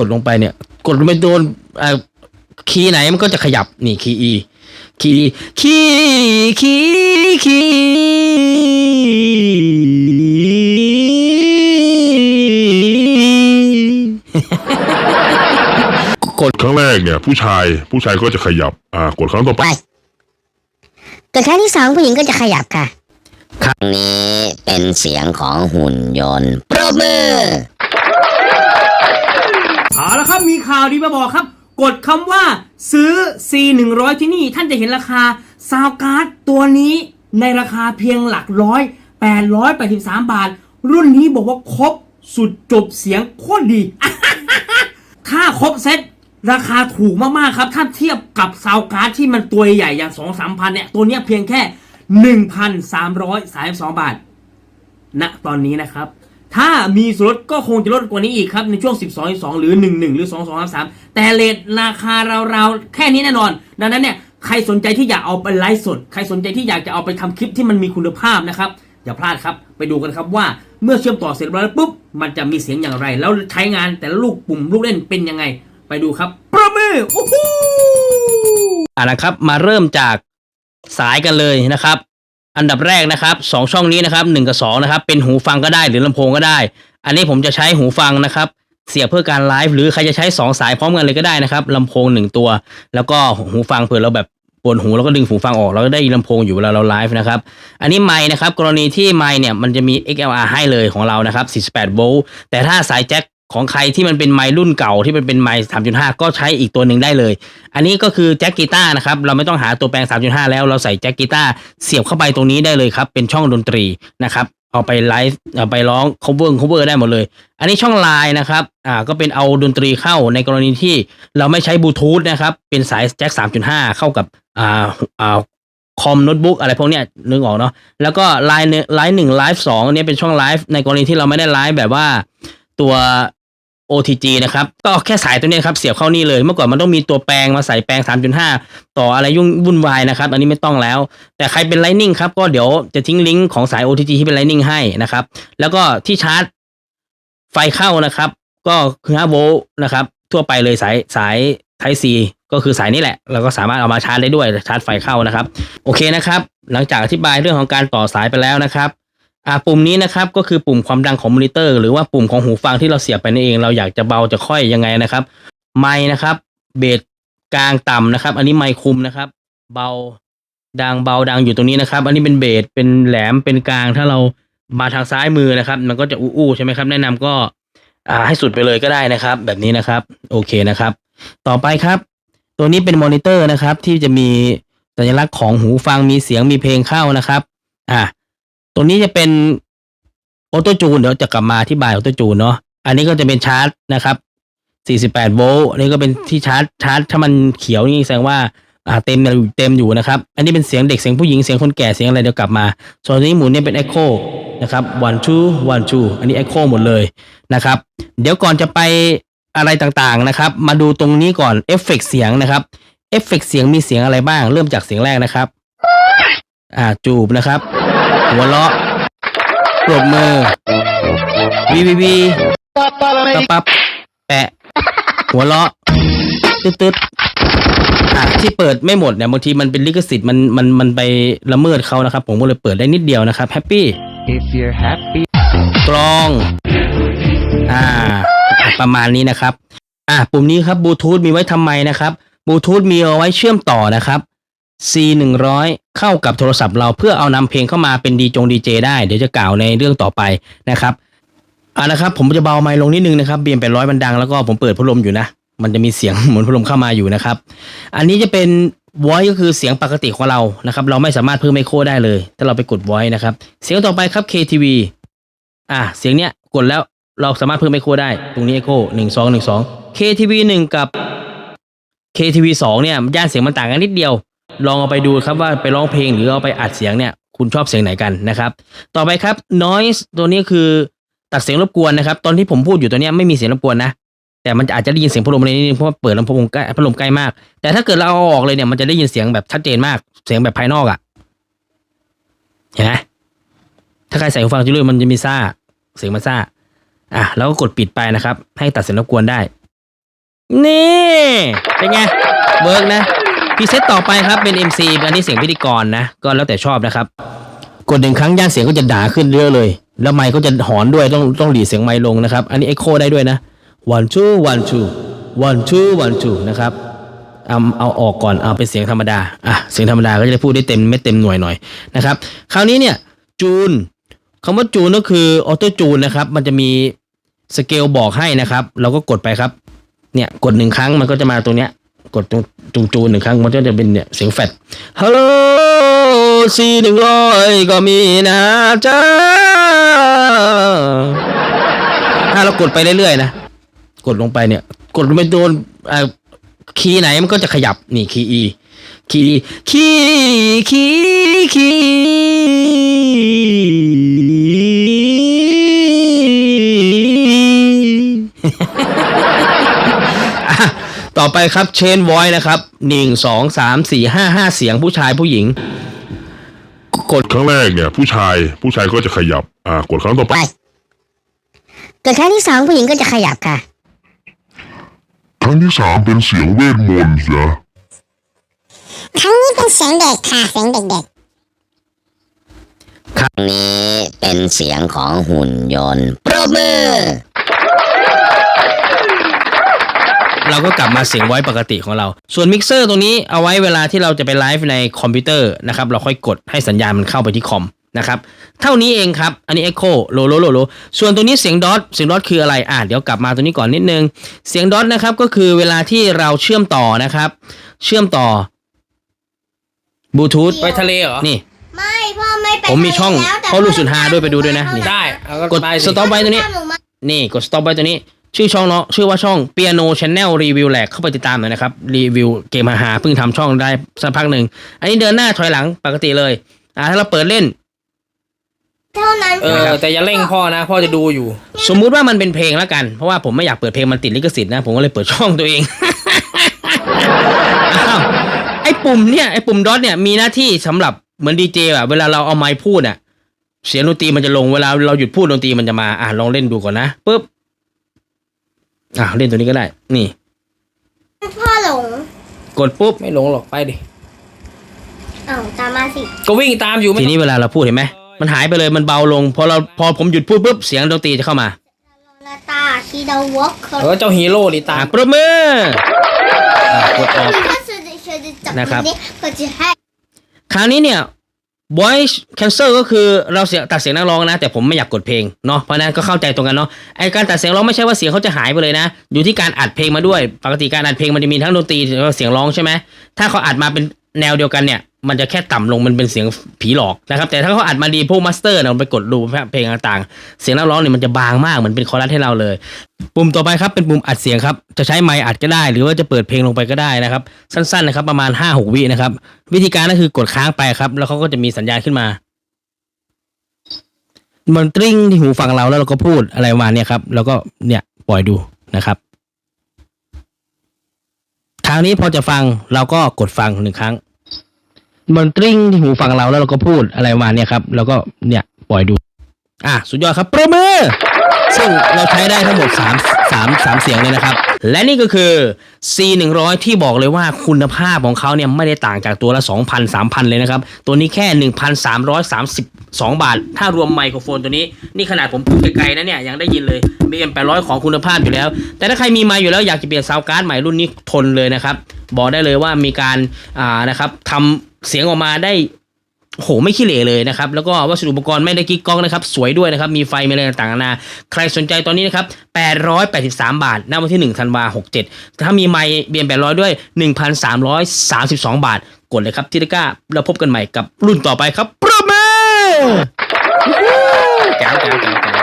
กดลงไปเนี่ย กดลงไปโดนอ่าคีย์ไหนมันก็จะขยับนี่คีย์ E คีย์ E คีย์คีย์คีย์กดครั้งแรกเนี่ย ผู้ชายผู้ชายก็จะขยับ อ่ากดครั้งต่อไปไปเกิดครั้งที่สองผู้หญิงก็จะขยับค่ะ ครั้งนี้เป็นเสียงของหุ่นยนต์ปรบมือ เอาละครับมีข่าวดีมาบอกครับ กดคำว่าซื้อ C 1 0 0 ที่นี่ท่านจะเห็นราคาซาวการ์ดตัวนี้ในราคาเพียงหลักร้อย883 บาท รุ่นนี้บอกว่าครบสุดจบเสียงโคตรดี ถ้าครบเซ็ตราคาถูกมากๆครับ ถ้าเทียบกับซาวการ์ดที่มันตัวใหญ่อย่าง 2 3 พันเนี่ย ตัวเนี้ยเพียงแค่ 1,332 บาทณตอนนี้นะครับ ถ้ามีส่วนลดก็คงจะลดกว่านี้อีกครับ ในช่วง 12 2 หรือ 11 หรือ 2 2 3 3 แต่เลทราคาราวๆ แค่นี้แน่นอน ดังนั้นเนี่ยใครสนใจที่อยากเอาไปไลฟ์สด ใครสนใจที่อยากจะเอาไปทำคลิปที่มันมีคุณภาพนะครับ อย่าพลาดครับ ไปดูกันครับว่าเมื่อเชื่อมต่อเสร็จเรียบร้อยแล้วปุ๊บ มันจะมีเสียงอย่างไร แล้วใช้งานแต่ละลูกปุ่มลูกเล่นเป็นยังไง ไปดูครับประมือโอ้โหอ่านะครับ มาเริ่มจากสายกันเลยนะครับ อันดับแรกนะครับสองช่องนี้นะครับหนึ่งกับสองนะครับเป็นหูฟังก็ได้หรือลำโพงก็ได้ อันนี้ผมจะใช้หูฟังนะครับ เสียบเพื่อการไลฟ์หรือใครจะใช้สองสายพร้อมกันเลยก็ได้นะครับลำโพงหนึ่งตัว แล้วก็หูฟังเผื่อเราแบบปวดหูแล้วก็ดึงหูฟังออกเราก็ได้ลำโพงอยู่เวลาเราไลฟ์นะครับ อันนี้ไมค์นะครับ กรณีที่ไมค์เนี่ยมันจะมี XLR ให้เลยของเรานะครับ48โวลต์แต่ถ้าสายแจ็ค ของใครที่มันเป็นไมค์รุ่นเก่าที่มันเป็นไมค์3.5ก็ใช้อีกตัวหนึ่งได้เลย อันนี้ก็คือแจ็คกีตาร์นะครับ เราไม่ต้องหาตัวแปลง3.5แล้วเราใส่แจ็คกีตาร์เสียบเข้าไปตรงนี้ได้เลยครับ เป็นช่องดนตรีนะครับ เอาไปไลฟ์เอาไปร้อง cover cover ได้หมดเลย อันนี้ช่องไลน์นะครับ อ่า ก็เป็นเอาดนตรีเข้าในกรณีที่เราไม่ใช้บลูทูธนะครับ เป็นสายแจ็ค3.5เข้ากับ อ่า อ่าคอมโน้ตบุ๊กอะไรพวกเนี้ยนึกออกเนาะ แล้วก็ไลน์ไลน์หนึ่งไลฟ์สองเนี่ยเป็นช่องไลฟ์ในกรณีที่เราไม่ได้ไลฟ์แบบว่าตัว OTG นะครับ ก็แค่สายตัวนี้ครับเสียบเข้านี่เลย เมื่อก่อนมันต้องมีตัวแปลงมาใส่แปลง 3.5 ต่ออะไรยุ่งวุ่นวายนะครับ อันนี้ไม่ต้องแล้ว แต่ใครเป็น Lightning ครับ ก็เดี๋ยวจะทิ้งลิงก์ของสาย OTG ที่เป็น Lightning ให้นะครับ แล้วก็ที่ชาร์จไฟเข้านะครับ ก็คือ5โวลต์นะครับ ทั่วไปเลยสายสาย Type C ก็คือสายนี้แหละ เราก็สามารถเอามาชาร์จได้ด้วยชาร์จไฟเข้านะครับ โอเคนะครับ หลังจากอธิบายเรื่องของการต่อสายไปแล้วนะครับ อ่าปุ่มนี้นะครับก็คือปุ่มความดังของมอนิเตอร์หรือว่าปุ่มของหูฟังที่เราเสียบไปนั่นเอง เราอยากจะเบาจะค่อยยังไงนะครับ ไมค์นะครับ เบสกลางต่ำนะครับ อันนี้ไมค์คุมนะครับ เบาดังเบาดังอยู่ตรงนี้นะครับ อันนี้เป็นเบสเป็นแหลมเป็นกลาง ถ้าเรามาทางซ้ายมือนะครับ มันก็จะอู้ๆใช่ไหมครับ แนะนำก็อ่าให้สุดไปเลยก็ได้นะครับ แบบนี้นะครับ โอเคนะครับ ต่อไปครับ ตัวนี้เป็นมอนิเตอร์นะครับ ที่จะมีสัญลักษณ์ของหูฟังมีเสียงมีเพลงเข้านะครับ อ่า ตัวนี้จะเป็นออโต้จูนเดี๋ยวจะกลับมาอธิบายออโต้จูนเนาะอันนี้ก็จะเป็นชาร์จนะครับ48โวลต์อันนี้ก็เป็นที่ชาร์จชาร์จถ้ามันเขียวนี่แสดงว่าอ่าเต็มอยู่เต็มอยู่นะครับ อันนี้เป็นเสียงเด็กเสียงผู้หญิงเสียงคนแก่เสียงอะไรเดี๋ยวกลับมา ส่วนนี้หมุนเนี่ยเป็น Echo นะครับ one two one two อันนี้ Echo หมดเลยนะครับ เดี๋ยวก่อนจะไปอะไรต่างๆนะครับ มาดูตรงนี้ก่อนเอฟเฟกเสียงนะครับเอฟเฟกเสียงมีเสียงอะไรบ้าง เริ่มจากเสียงแรกนะครับ อ่าจูบนะครับ หัวเราะปรบมือวีวีวีปั๊บปั๊บแปะ หัวเราะตึ๊ดตึ๊ดอะที่เปิดไม่หมดเนี่ยบางทีมันเป็นลิขสิทธิ์มันมันมันไปละเมิดเขานะครับ ผมก็เลยเปิดได้นิดเดียวนะครับแฮปปี้ If you're happy กลอง อ่า ประมาณนี้นะครับ อ่าปุ่มนี้ครับบลูทูธมีไว้ทำไมนะครับบลูทูธมีเอาไว้เชื่อมต่อนะครับ C 1 0 0เข้ากับโทรศัพท์เราเพื่อเอานำเพลงเข้ามาเป็นดีจงดีเจได้ เดี๋ยวจะกล่าวในเรื่องต่อไปนะครับเอาละครับผมจะเบาไมค์ลงนิดนึงนะครับเบียนไปร้อยมันดังแล้วก็ผมเปิดพัดลมอยู่นะ มันจะมีเสียงเหมือนพัดลมเข้ามาอยู่นะครับ อันนี้จะเป็น voice ก็คือเสียงปกติของเรานะครับ เราไม่สามารถเพิ่มไมโครได้เลย ถ้าเราไปกด voice นะครับ เสียงต่อไปครับ KTV อะเสียงเนี้ยกดแล้วเราสามารถเพิ่มไมโครได้ ตรงนี้ echo หนึ่งสองหนึ่งสอง KTV หนึ่งกับ KTV สองเนี่ยย่านเสียงมันต่างกันนิดเดียว ลองเอาไปดูครับว่าไปร้องเพลงหรือเอาไปอัดเสียงเนี่ยคุณชอบเสียงไหนกันนะครับ ต่อไปครับ noise ตัวนี้คือตัดเสียงรบกวนนะครับ ตอนที่ผมพูดอยู่ตัวนี้ไม่มีเสียงรบกวนนะ แต่มันอาจจะได้ยินเสียงพัดลมในนี้เพราะว่าเปิดลำโพงใกล้พัดลมใกล้มาก แต่ถ้าเกิดเราเอาออกเลยเนี่ยมันจะได้ยินเสียงแบบชัดเจนมาก เสียงแบบภายนอกอะ่ะเห็นไหมถ้าใครใส่หูฟังจุลมันจะมีซ่า เสียงมันซ่า อะแล้วก็กดปิดไปนะครับ ให้ตัดเสียงรบกวนได้ นี่ เป็นไงเวิร์กนะ พรีเซตต่อไปครับเป็น MC อันนี้เสียงพิธีกรนะ ก็แล้วแต่ชอบนะครับ กดหนึ่งครั้งย่านเสียงก็จะด่าขึ้นเยอะเลย แล้วไมค์ก็จะหอนด้วยต้องต้องหลีเสียงไมค์ลงนะครับ อันนี้เอ็กโคได้ด้วยนะ one two one two one two one two นะครับเอาเอาออกก่อนเอาเป็นเสียงธรรมดาอะเสียงธรรมดาก็จะได้พูดได้เต็มไม่เต็มหน่วยหน่อยนะครับ คราวนี้เนี่ยจูนคำว่าจูนก็คือออโต้จูนนะครับ มันจะมีสเกลบอกให้นะครับ เราก็กดไปครับ เนี่ยกดหนึ่งครั้งมันก็จะมาตรงเนี้ย กดตรงจูนหนึ่งครั้งมันก็จะเป็นเนี่ยเสียงแฟดฮัลโหลซีหนึ่งร้อยก็มีนะจ้าถ้าเรากดไปเรื่อยๆนะ กดลงไปเนี่ย กดลงไปโดนคีย์ไหนมันก็จะขยับนี่คีย์ E คีย์คีย์คีย์คีย์ ต่อไปครับเชนวอยนะครับหนึ่งสองสามสี่ห้าห้าเสียงผู้ชายผู้หญิง กดครั้งแรกเนี่ย ผู้ชายผู้ชายก็จะขยับ อ่ากดครั้งต่อไปไปเกิดครั้งที่สองผู้หญิงก็จะขยับค่ะ ครั้งที่สามเป็นเสียงเวทมนต์นะครั้งนี้เป็นเสียงเด็กค่ะเสียงเด็กนี้เป็นเสียงของหุ่นยนต์ปรบมือ เราก็กลับมาเสียงไว้ปกติของเรา ส่วนมิกเซอร์ตรงนี้เอาไว้เวลาที่เราจะไปไลฟ์ในคอมพิวเตอร์นะครับเราค่อยกดให้สัญญาณมันเข้าไปที่คอมนะครับเท่านี้เองครับ อันนี้ Echo โลโลโลโลส่วนตัวนี้เสียงดอทเสียงดอทคืออะไรอะเดี๋ยวกลับมาตัวนี้ก่อนนิดนึง เสียงดอทนะครับก็คือเวลาที่เราเชื่อมต่อนะครับ เชื่อมต่บลูทูธไปทะเลเหรอ นี่ๆไม่พ่อไม่ไปผมมีช่องพ่อลูกสุดฮาด้วยไปดูด้วยนะนี่ได้เอาก็กดไปสต็อปไว้ตัวนี้ นี่กด stop ไว้ตัวนี้ ชื่อช่องเนาะชื่อว่าช่อง Piano Channel Review แหลกเข้าไปติดตามหน่อยนะครับ รีวิวเกมฮาๆเพิ่งทำช่องได้สักพักหนึ่ง อันนี้เดินหน้าถอยหลังปกติเลย อ่าถ้าเราเปิดเล่น เท่านั้นเออ แต่อย่าเร่งพ่อนะ พ่อจะดูอยู่ สมมุติว่ามันเป็นเพลงแล้วกัน เพราะว่าผมไม่อยากเปิดเพลงมันติดลิขสิทธิ์นะ ผมก็เลยเปิดช่องตัวเองอ้าวไอ้ปุ่มเนี่ยไอ้ปุ่มดอทเนี่ยมีหน้าที่สำหรับเหมือนดีเจอะเวลาเราเอาไมค์พูดอะเสียงดนตรีมันจะลงเวลาเราหยุดพูดดนตรีมันจะมาอะลองเล่นดูก่อนนะปุ๊บ อะเล่นตัวนี้ก็ได้ นี่ พ่อหลงกดปุ๊บ ไม่หลงหรอกไปดิ อ้าวตามมาสิก็วิ่งตามอยู่ไม่ทีนี้เวลาเราพูดเห็นไหมมันหายไปเลยมันเบาลง พอเราพอผมหยุดพูดปุ๊บเสียงดนตรีจะเข้ามาลาตาชีดาวอล์กเคอเออเจ้าฮีโร่นี่ตาอะมปรบมืออะกดออกนะครับ ก็จะให้คราวนี้เนี่ย voice cancel ก็คือเราเสียตัดเสียงนักร้องนะ แต่ผมไม่อยากกดเพลงเนาะเพราะนั้นก็เข้าใจตรงกันเนาะไอการตัดเสียงร้องไม่ใช่ว่าเสียงเขาจะหายไปเลยนะ อยู่ที่การอัดเพลงมาด้วย ปกติการอัดเพลงมันจะมีทั้งดนตรีแล้วเสียงร้องใช่ไหมถ้าเขาอัดมาเป็นแนวเดียวกันเนี่ย มันจะแค่ต่ำลงมันเป็นเสียงผีหลอกนะครับ แต่ถ้าเขาอัดมาดีพวกมาสเตอร์เราไปกดดูเพลงต่างๆ เสียงนักร้องเนี่ยมันจะบางมากเหมือนเป็นคอรัสให้เราเลย ปุ่มต่อไปครับเป็นปุ่มอัดเสียงครับ จะใช้ไมค์อัดก็ได้ หรือว่าจะเปิดเพลงลงไปก็ได้นะครับ สั้นๆนะครับประมาณ 5-6 วินะครับ วิธีการก็คือกดค้างไปครับ แล้วเขาก็จะมีสัญญาณขึ้นมา มันตริ้งที่หูฟังเราแล้วเราก็พูดอะไรมาเนี้ยครับ แล้วก็เนี่ยปล่อยดูนะครับคราวนี้พอจะฟังเราก็กดฟังหนึ่งครั้ง มันตริ้งที่หูฟังเราแล้วเราก็พูดอะไรมาเนี้ยครับ แล้วก็เนี่ยปล่อยดู อะสุดยอดครับประมือซึ่งเราใช้ได้ทั้งหมด3 3 3 เสียงเลยนะครับ และนี่ก็คือ C 1 0 0ที่บอกเลยว่าคุณภาพของเขาเนี่ยไม่ได้ต่างจากตัวละ 2,000 3,000 เลยนะครับ ตัวนี้แค่ 1,332 บาท ถ้ารวมไมโครโฟนตัวนี้ นี่ขนาดผมพูดไกลๆนะเนี่ย ยังได้ยินเลย BM 800 ของคุณภาพอยู่แล้ว แต่ถ้าใครมีมค์อยู่แล้วอยากจะเปลี่ยนซาวการ์ดใหม่รุ่นนี้ทนเลยนะครับ บอกได้เลยว่ามีการอ่านะครับทำ เสียงออกมาได้โหไม่ขี้เหร่เลยนะครับ แล้วก็วัสดุอุปกรณ์ไม่ได้กิ๊กก๊อกนะครับ สวยด้วยนะครับ มีไฟมีอะไรต่างๆนานาใครสนใจตอนนี้นะครับ 883 บาทณวันที่ 1 ธันวา67ถ้ามีไมค์เบียน800 ด้วย 1,332 บาท กดเลยครับที่ตะก้าแล้วพบกันใหม่กับรุ่นต่อไปครับปรบมือแก้วแก้วแก้วแก้ว